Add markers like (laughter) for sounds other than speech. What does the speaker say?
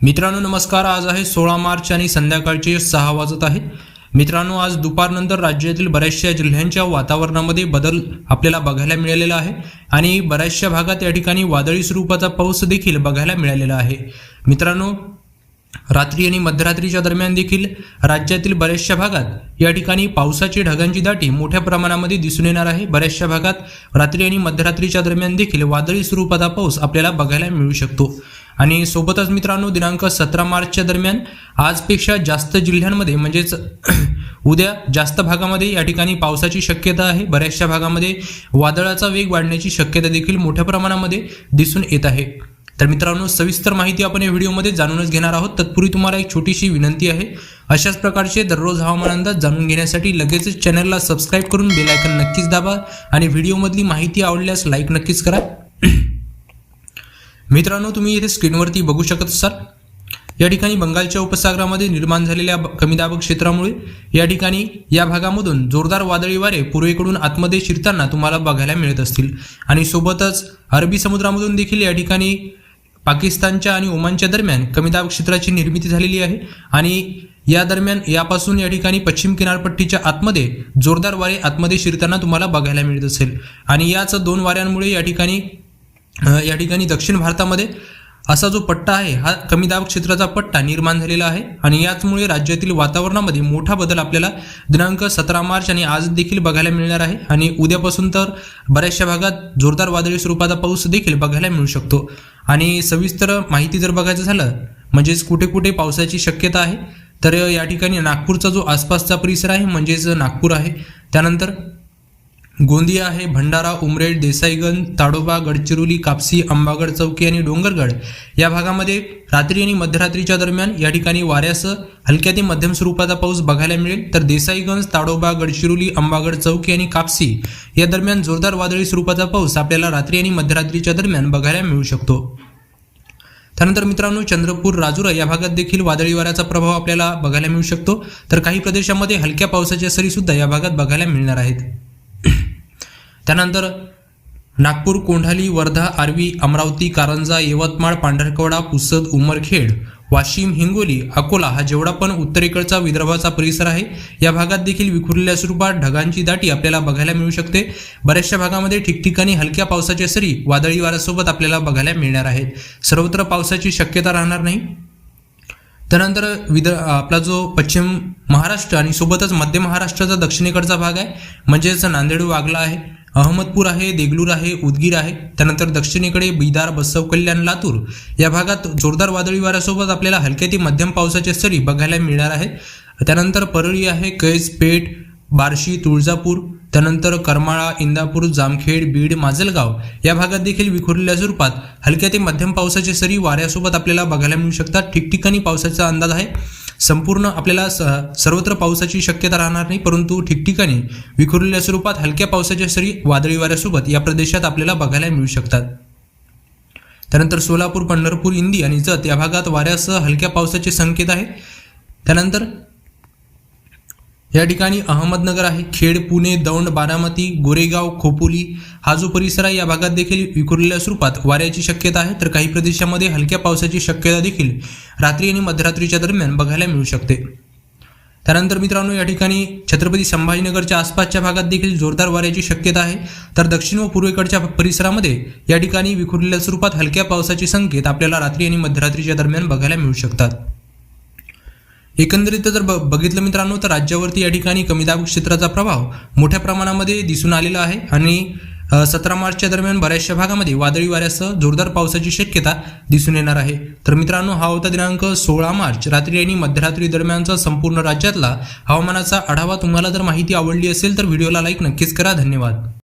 मित्रांनो नमस्कार. आज आहे सोळा मार्च आणि संध्याकाळचे सहा वाजत आहे मित्रांनो आज दुपारनंतर राज्यातील बऱ्याचशा जिल्ह्यांच्या वातावरणामध्ये बदल आपल्याला बघायला मिळालेला आहे आणि बऱ्याचशा भागात या ठिकाणी वादळी स्वरूपाचा पाऊस देखील बघायला मिळालेला आहे. मित्रांनो रात्री आणि मध्यरात्रीच्या दरम्यान देखील राज्यातील बऱ्याचशा भागात या ठिकाणी पावसाची ढगांची दाटी मोठ्या प्रमाणामध्ये दिसून येणार आहे. बऱ्याचशा भागात रात्री आणि मध्यरात्रीच्या दरम्यान देखील वादळी स्वरूपाचा पाऊस आपल्याला बघायला मिळू शकतो. आणि सोबतच मित्रांनो दिनांक सतरा मार्चच्या दरम्यान आजपेक्षा जास्त जिल्ह्यांमध्ये म्हणजेच (clears throat) उद्या जास्त भागामध्ये या ठिकाणी पावसाची शक्यता आहे. बऱ्याचशा भागामध्ये वादळाचा वेग वाढण्याची शक्यता देखील मोठ्या प्रमाणामध्ये दिसून येत आहे. तर मित्रांनो सविस्तर माहिती आपण या व्हिडिओमध्ये जाणूनच घेणार आहोत. तत्पूर्वी तुम्हाला एक छोटीशी विनंती आहे. अशाच प्रकारचे दररोज हवामान अंदाज जाणून घेण्यासाठी लगेचच चॅनलला सबस्क्राईब करून बेल आयकन नक्कीच दाबा आणि व्हिडिओमधली माहिती आवडल्यास लाईक नक्कीच करा. (clears throat) मित्रांनो तुम्ही इथे स्क्रीनवरती बघू शकत असाल. या ठिकाणी बंगालच्या उपसागरामध्ये निर्माण झालेल्या कमीदाबक कमी दाब क्षेत्रामुळे या ठिकाणी या भागामधून जोरदार वादळी वारे पूर्वेकडून आतमध्ये शिरताना तुम्हाला बघायला मिळत असतील. आणि सोबतच अरबी समुद्रामधून देखील या ठिकाणी पाकिस्तानच्या आणि ओमानच्या दरम्यान कमी दाब क्षेत्राची निर्मिती झालेली आहे. आणि या दरम्यान यापासून या ठिकाणी पश्चिम किनारपट्टीच्या आतमध्ये जोरदार वारे आतमध्ये शिरताना तुम्हाला बघायला मिळत असेल. आणि याच दोन वाऱ्यांमुळे या ठिकाणी या ठिकाणी दक्षिण भारतामध्ये असा जो पट्टा आहे हा कमी दाब क्षेत्राचा पट्टा निर्माण झालेला आहे आणि याचमुळे राज्यातील वातावरणामध्ये मोठा बदल आपल्याला दिनांक सतरा मार्च आणि आज देखील बघायला मिळणार आहे आणि उद्यापासून तर बऱ्याचशा भागात जोरदार वादळी स्वरूपाचा पाऊस देखील बघायला मिळू शकतो. आणि सविस्तर माहिती जर बघायचं झालं म्हणजेच कुठे कुठे पावसाची शक्यता आहे तर या ठिकाणी नागपूरचा जो आसपासचा परिसर आहे म्हणजेच नागपूर आहे. त्यानंतर गोंदिया आहे भंडारा उमरेड देसाईगंज ताडोबा गडचिरोली कापसी अंबागड चौकी आणि डोंगरगड. या भागामध्ये रात्री आणि मध्यरात्रीच्या दरम्यान या ठिकाणी वाऱ्यासह हलक्या ते मध्यम स्वरूपाचा पाऊस बघायला मिळेल. तर देसाईगंज ताडोबा गडचिरोली अंबागड चौकी आणि कापसी या दरम्यान जोरदार वादळी स्वरूपाचा पाऊस आपल्याला रात्री आणि मध्यरात्रीच्या दरम्यान बघायला मिळू शकतो. त्यानंतर मित्रांनो चंद्रपूर राजुरा या भागात देखील वादळी वाऱ्याचा प्रभाव आपल्याला बघायला मिळू शकतो. तर काही प्रदेशामध्ये हलक्या पावसाच्या सरी सुद्धा या भागात बघायला मिळणार आहेत. त्यानंतर नागपूर कोंढाली वर्धा आर्वी अमरावती कारंजा यवतमाळ पांढरकवडा पुसद उमरखेड वाशिम हिंगोली अकोला हा जेवढा पण उत्तरेकडचा विदर्भाचा परिसर आहे या भागात देखील विखुरलेल्या स्वरूपात ढगांची दाटी आपल्याला बघायला मिळू शकते. बऱ्याचशा भागामध्ये ठिकठिकाणी हलक्या पावसाच्या सरी वादळी वाऱ्यासोबत आपल्याला बघायला मिळणार आहेत. सर्वत्र पावसाची शक्यता राहणार नाही. त्यानंतर विद आपला जो पश्चिम महाराष्ट्र आणि सोबतच मध्य महाराष्ट्राचा दक्षिणेकडचा भाग आहे म्हणजेच नांदेड वागला आहे. अहमदपूर आहे देगलूर आहे उदगीर आहे. त्यानंतर दक्षिणेकडे बिदार बसव कल्याण लातूर. या भागात जोरदार वादळी वाऱ्यासोबत आपल्याला हलक्या ते मध्यम पावसाच्या सरी बघायला मिळणार आहेत. त्यानंतर परळी आहे कैज पेठ बार्शी तुळजापूर. त्यानंतर करमाळा इंदापूर जामखेड बीड माजलगाव. या भागात देखील विखुरलेल्या स्वरूपात हलक्या ते मध्यम पावसाचे सरी वाऱ्यासोबत आपल्याला बघायला मिळू शकतात. ठिकठिकाणी पावसाचा अंदाज आहे. संपूर्ण आपल्याला स सर्वत्र पावसाची शक्यता राहणार नाही परंतु ठिकठिकाणी विखुरलेल्या स्वरूपात हलक्या पावसाच्या सरी वादळी वाऱ्यासोबत या प्रदेशात आपल्याला बघायला मिळू शकतात. त्यानंतर सोलापूर पंढरपूर इंदी आणि जत या भागात वाऱ्यासह हलक्या पावसाचे संकेत आहे त्यानंतर या ठिकाणी अहमदनगर आहे खेड पुणे दौंड बारामती गोरेगाव खोपोली हा जो परिसर आहे या भागात देखील विखुरलेल्या स्वरूपात वाऱ्याची शक्यता आहे. तर काही प्रदेशामध्ये हलक्या पावसाची शक्यता देखील रात्री आणि मध्यरात्रीच्या दरम्यान बघायला मिळू शकते. त्यानंतर मित्रांनो या ठिकाणी छत्रपती संभाजीनगरच्या आसपासच्या भागात देखील जोरदार वाऱ्याची शक्यता आहे. तर दक्षिण व पूर्वेकडच्या परिसरामध्ये या ठिकाणी विखुरलेल्या स्वरूपात हलक्या पावसाचे संकेत आपल्याला रात्री आणि मध्यरात्रीच्या दरम्यान बघायला मिळू शकतात. एकंदरीत जर ब- बघितलं मित्रांनो तर राज्यावरती या ठिकाणी कमी दाब क्षेत्राचा प्रभाव मोठ्या प्रमाणामध्ये दिसून आलेला आहे. आणि सतरा मार्चच्या दरम्यान बऱ्याचशा भागामध्ये वादळी वाऱ्यासह जोरदार पावसाची शक्यता दिसून येणार आहे. तर मित्रांनो हा होता दिनांक सोळा मार्च रात्री आणि मध्यरात्री दरम्यानचा संपूर्ण राज्यातला हवामानाचा आढावा. तुम्हाला जर माहिती आवडली असेल तर व्हिडिओला लाईक नक्कीच करा. धन्यवाद.